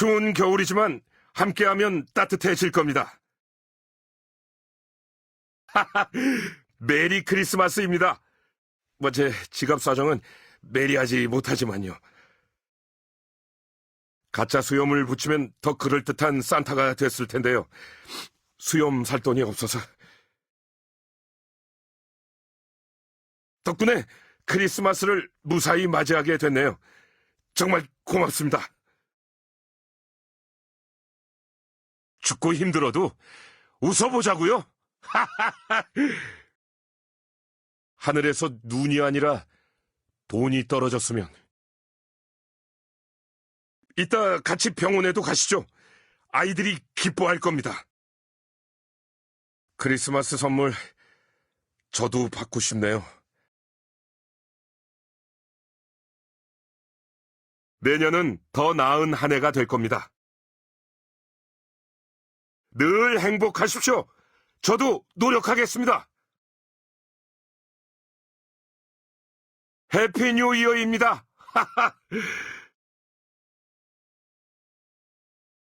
추운 겨울이지만 함께하면 따뜻해질 겁니다. 메리 크리스마스입니다. 뭐 제 지갑 사정은 메리하지 못하지만요. 가짜 수염을 붙이면 더 그럴듯한 산타가 됐을 텐데요. 수염 살 돈이 없어서. 덕분에 크리스마스를 무사히 맞이하게 됐네요. 정말 고맙습니다. 죽고 힘들어도 웃어보자고요. 하늘에서 눈이 아니라 돈이 떨어졌으면. 이따 같이 병원에도 가시죠. 아이들이 기뻐할 겁니다. 크리스마스 선물 저도 받고 싶네요. 내년은 더 나은 한 해가 될 겁니다. 늘 행복하십시오. 저도 노력하겠습니다. 해피 뉴 이어입니다.